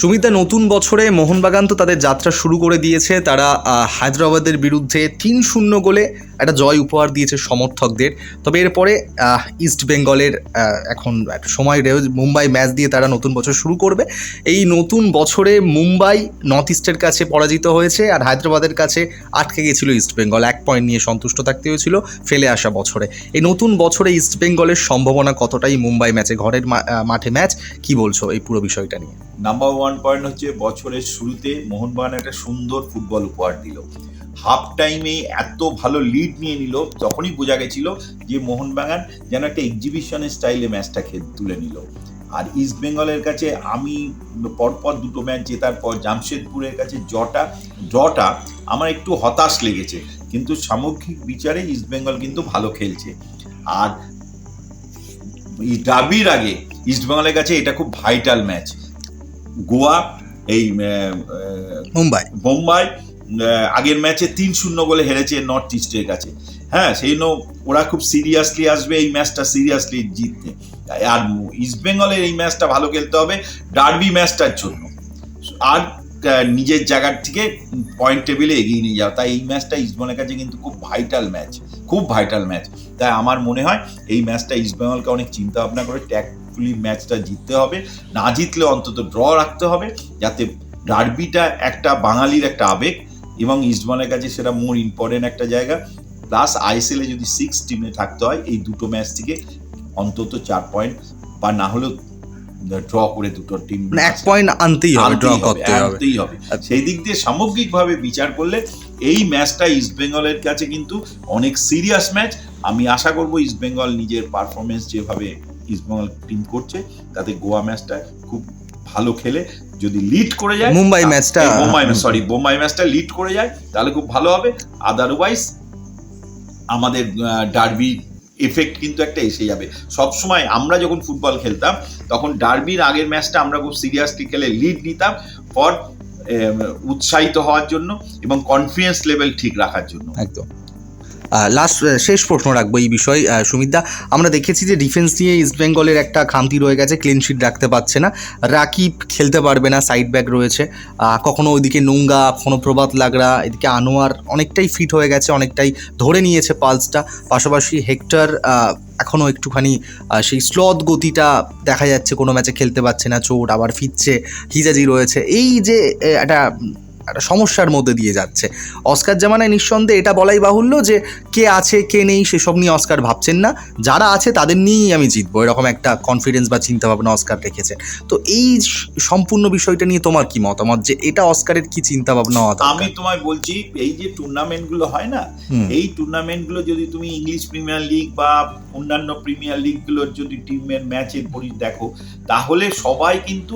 সুমিতা, নতুন বছরে মোহনবাগান তো তাদের যাত্রা শুরু করে দিয়েছে। তারা হায়দ্রাবাদের বিরুদ্ধে তিন শূন্য গোলে একটা জয় উপহার দিয়েছে সমর্থকদের। তবে এরপরে ইস্ট বেঙ্গলের এখন একটা সময় মুম্বাই ম্যাচ দিয়ে তারা নতুন বছর শুরু করবে। এই নতুন বছরে মুম্বাই নর্থ ইস্টের কাছে পরাজিত হয়েছে আর হায়দ্রাবাদের কাছে আটকে গেছিল ইস্ট বেঙ্গল। এক পয়েন্ট নিয়ে সন্তুষ্ট থাকতে হয়েছিল ফেলে আসা বছরে। এই নতুন বছরে ইস্ট বেঙ্গলের সম্ভাবনা কতটাই? মুম্বাই ম্যাচে ঘরের মাঠে ম্যাচ। কি বলছো এই পুরো বিষয়টা নিয়ে? নাম্বার পয়েন্ট হচ্ছে বছরের শুরুতে মোহনবাগান একটা সুন্দর ফুটবল উপহার দিল। হাফ টাইমে এত ভালো লিড নিয়ে নিল তখনই বোঝা গেছিল যে মোহনবাগান যেন একটা এক্সিবিশনের স্টাইলে ম্যাচটা খেল, তুলে নিল। আর ইস্ট বেঙ্গলের কাছে আমি পরপর দুটো ম্যাচ জেতার পর জামশেদপুরের কাছে জটা ড্রটা আমার একটু হতাশ লেগেছে। কিন্তু সামগ্রিক বিচারে ইস্ট বেঙ্গল কিন্তু ভালো খেলছে। আর ডাবির আগে ইস্ট বেঙ্গলের কাছে এটা খুব ভাইটাল ম্যাচ গোয়া এই মুম্বাই। বোম্বাই আগের ম্যাচে তিন শূন্য বলে হেরেছে নর্থ ইস্টের কাছে। হ্যাঁ সেই জন্য ওরা খুব সিরিয়াসলি আসবে এই ম্যাচটা সিরিয়াসলি জিততে। আর ইস্ট বেঙ্গলের এই ম্যাচটা ভালো খেলতে হবে ডার্বি ম্যাচটার জন্য। আর নিজের জায়গার থেকে পয়েন্ট টেবিলে এগিয়ে নিয়ে যাও। তাই এই ম্যাচটা ইস্টবেঙ্গলের কাছে কিন্তু খুব ভাইটাল ম্যাচ খুব ভাইটাল ম্যাচ। তাই আমার মনে হয় এই ম্যাচটা ইস্টবেঙ্গলকে অনেক চিন্তা ভাবনা করে ট্যাকফুলি ম্যাচটা জিততে হবে। না জিতলে অন্তত ড্র রাখতে হবে যাতে ডার্বিটা একটা বাঙালির একটা আবেগ এবং ইস্টবেঙ্গলের কাছে সেটা মোর ইম্পর্টেন্ট একটা জায়গা। প্লাস আইএসএল এ যদি সিক্স টিমে থাকতে হয় এই দুটো ম্যাচ থেকে অন্তত চার পয়েন্ট বা না হলেও ড্র করে দুটো টিম মানে এক পয়েন্ট আনতেই হবে ড্র করতে আনতেই হবে। সেই দিক দিয়ে সামগ্রিকভাবে বিচার করলে এই ম্যাচটা ইস্ট বেঙ্গলের কাছে কিন্তু অনেক সিরিয়াস ম্যাচ আমি আশা করব ইস্ট বেঙ্গল নিজের পারফরমেন্স যেভাবে ইস্ট বেঙ্গল টিম করছে তাতে গোয়া ম্যাচটা খুব ভালো খেলে। যদি লিড করে যায় মুম্বাই ম্যাচটা এই বোম্বাই সরি বোম্বাই ম্যাচটা লিড করে যায় তাহলে খুব ভালো হবে। আদারওয়াইজ আমাদের ডার্বি এফেক্ট কিন্তু একটা এসে যাবে। সবসময় আমরা যখন ফুটবল খেলতাম তখন ডার্বির আগের ম্যাচটা আমরা খুব সিরিয়াসলি খেলে লিড নিতাম ফর উৎসাহিত হওয়ার জন্য এবং কনফিডেন্স লেভেল ঠিক রাখার জন্য। একদম। লাস্ট শেষ প্রশ্ন রাখব এই বিষয়ে সুমিতদা। আমরা দেখেছি যে ডিফেন্স নিয়ে ইস্ট বেঙ্গলের একটা খামতি রয়ে গেছে ক্লিনশিট রাখতে পারছে না। রাকিব খেলতে পারবে না সাইড ব্যাক রয়েছে। কখনো ওইদিকে নুঙ্গা, কখনো প্রভাত লাগরা এদিকে আনোয়ার অনেকটাই ফিট হয়ে গেছে, অনেকটাই ধরে নিয়েছে পালসটা। পাশাপাশি হেক্টর এখনও একটুখানি সেই স্লথ গতিটা দেখা যাচ্ছে, কোনো ম্যাচে খেলতে পারছে না, চোট আবার ফিরছে, হিজাজি রয়েছে। এই যে একটা একটা সমস্যার মধ্যে দিয়ে যাচ্ছে। অস্কার জামানায় নিঃসন্দেহে এটা বলাই বাহুল্য যে কে আছে কে নেই সেসব নিয়ে অস্কার ভাবছেন না। যারা আছে তাদের নিয়েই আমি জিতবো। এরকম একটা কনফিডেন্স বা চিন্তা ভাবনা অস্কার রেখেছে। তো এই সম্পূর্ণ বিষয়টা নিয়ে তোমার কি মতামত? যে এটা অস্কারের কি চিন্তা ভাবনা হওয়া আমি তোমায় বলছি এই যে টুর্নামেন্টগুলো হয় না এই টুর্নামেন্টগুলো যদি তুমি ইংলিশ প্রিমিয়ার লিগ বা অন্যান্য প্রিমিয়ার লিগগুলোর যদি টিমের ম্যাচের পরি দেখো তাহলে সবাই কিন্তু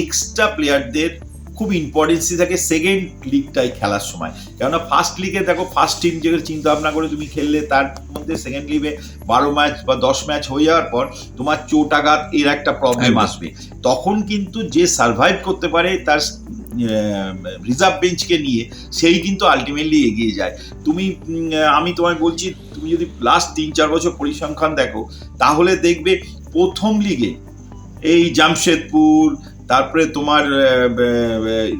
এক্সট্রা প্লেয়ারদের খুব ইম্পর্টেন্সি থাকে সেকেন্ড লিগটাই খেলার সময়। কেননা ফার্স্ট লিগে দেখো ফার্স্ট টিম যেগুলো চিন্তা ভাবনা করে তুমি খেললে তার মধ্যে সেকেন্ড লিগে বারো ম্যাচ বা দশ ম্যাচ হয়ে যাওয়ার পর তোমার চোট আঘাত এর একটা প্রবলেম আসবে। তখন কিন্তু যে সার্ভাইভ করতে পারে তার রিজার্ভ বেঞ্চকে নিয়ে সেই কিন্তু আলটিমেটলি এগিয়ে যায়। তুমি আমি তোমায় বলছি তুমি যদি লাস্ট তিন চার বছর পরিসংখ্যান দেখো তাহলে দেখবে প্রথম লিগে এই জামশেদপুর তারপরে তোমার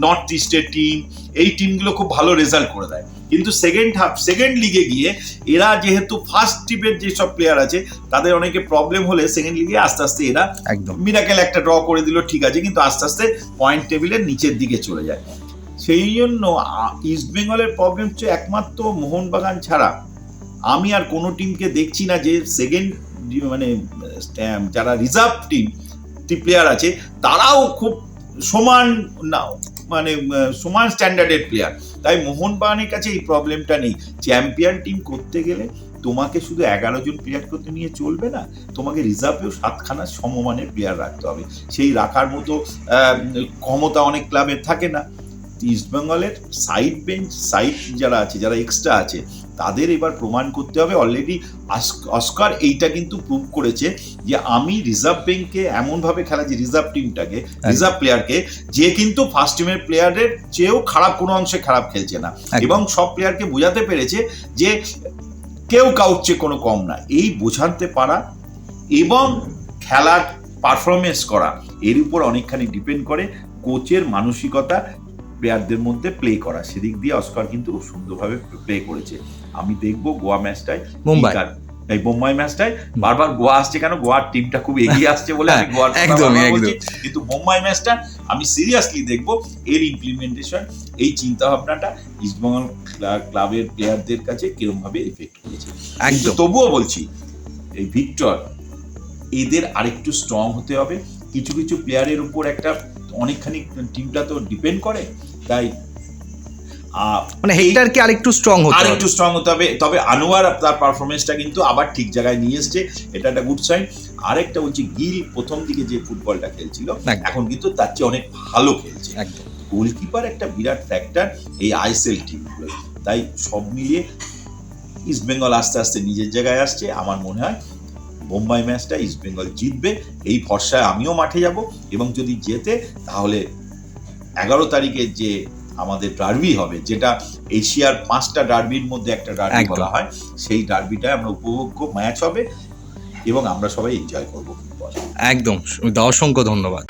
নর্থ ইস্টের টিম এই টিমগুলো খুব ভালো রেজাল্ট করে দেয়। কিন্তু সেকেন্ড হাফ সেকেন্ড লিগে গিয়ে এরা যেহেতু ফার্স্ট টিমের যেসব প্লেয়ার আছে তাদের অনেকে প্রবলেম হলে সেকেন্ড লিগে আস্তে আস্তে এরা একদম। মিরাকেল একটা ড্র করে দিল ঠিক আছে কিন্তু আস্তে আস্তে পয়েন্ট টেবিলের নিচের দিকে চলে যায়। সেই জন্য ইস্ট বেঙ্গলের প্রবলেম হচ্ছে একমাত্র মোহনবাগান ছাড়া। আমি আর কোনো টিমকে দেখছি না যে সেকেন্ড মানে যারা রিজার্ভ টিম প্লেয়ার আছে, তারাও খুব সমান না মানে সমান স্ট্যান্ডার্ডের প্লেয়ার তাই মোহনবাগানের কাছে এই প্রবলেমটা নেই। চ্যাম্পিয়ন টিম করতে গেলে তোমাকে শুধু এগারো জন প্লেয়ার করতে নিয়ে চলবে না, তোমাকে রিজার্ভেও সাতখানা সমমানের প্লেয়ার রাখতে হবে। সেই রাখার মতো ক্ষমতা অনেক ক্লাবের থাকে না। ইস্টবেঙ্গলের সাইড বেঞ্চ সাইড যারা আছে, যারা এক্সট্রা আছে তাদের এবার প্রমাণ করতে হবে। অলরেডি অস্কার এইটা কিন্তু প্রুভ করেছে যে আমি রিজার্ভ ব্যাংকে এমনভাবে খেলা যে রিজার্ভ টিমটাকে রিজার্ভ প্লেয়ারকে যে কিন্তু ফার্স্ট টিমের প্লেয়ারের চেয়েও খারাপ কোনো অংশে খারাপ খেলছে না। এবং সব প্লেয়ারকে বোঝাতে পেরেছে যে কেউ কাউর চেয়ে কোনো কম না। এই বোঝাতে পারা এবং খেলার পারফরমেন্স করা এর উপর অনেকখানি ডিপেন্ড করে। কোচের মানসিকতা প্লেয়ারদের মধ্যে প্লে করা। সেদিক দিয়ে অস্কার কিন্তু সুন্দরভাবে প্লে করেছে। আমি দেখব গোয়া ম্যাচটায় মুম্বাই। এই মুম্বাই ম্যাচটায় বারবার গোয়া আসছে কেন? গোয়ার টিমটা খুব এগিয়ে আসছে বলে আমি গোয়ার একদমই, বারবার একদম। কিন্তু মুম্বাই ম্যাচটা আমি সিরিয়াসলি দেখব এর ইমপ্লিমেন্টেশন এই চিন্তা ভাবনাটা ইস্টবেঙ্গল ক্লা- ক্লাবের প্লেয়ারদের কাছে কিরম ভাবে এফেক্ট করেছে একদম। তবুও বলছি এই ভিক্টর এদের আরেকটু স্ট্রং হতে হবে। কিছু কিছু প্লেয়ারের উপর একটা অনেকখানি টিমটা তো ডিপেন্ড করে। তাই মানে এই- হেক্টরকে আরেকটু স্ট্রং হতে হবে। একটু স্ট্রং হতে হবে। তবে আনোয়ার তার পারফরমেন্সটা কিন্তু আবার ঠিক জায়গায় নিয়ে এসছে। এটা একটা গুড সাইন আরেকটা বলছি গিল প্রথম দিকে যে ফুটবলটা খেলছিল এখন কিন্তু তার চেয়ে অনেক ভালো খেলছে। গোলকিপার একটা বিরাট ফ্যাক্টর এই আইএসএল টিমগুলো তাই সব মিলিয়ে ইস্ট বেঙ্গল আস্তে আস্তে নিজের জায়গায় আসছে। আমার মনে হয় মুম্বাই ম্যাচটা ইস্ট বেঙ্গল জিতবে। এই ভরসায় আমিও মাঠে যাব। এবং যদি জেতে তাহলে এগারো তারিখে যে আমাদের ডার্বি হবে যেটা এশিয়ার পাঁচটা ডার্বির মধ্যে একটা ডার্বি। বলা হয় সেই ডার্বিটায় আমরা উপভোগ্য ম্যাচ হবে এবং আমরা সবাই এনজয় করব একদম। অসংখ্য ধন্যবাদ।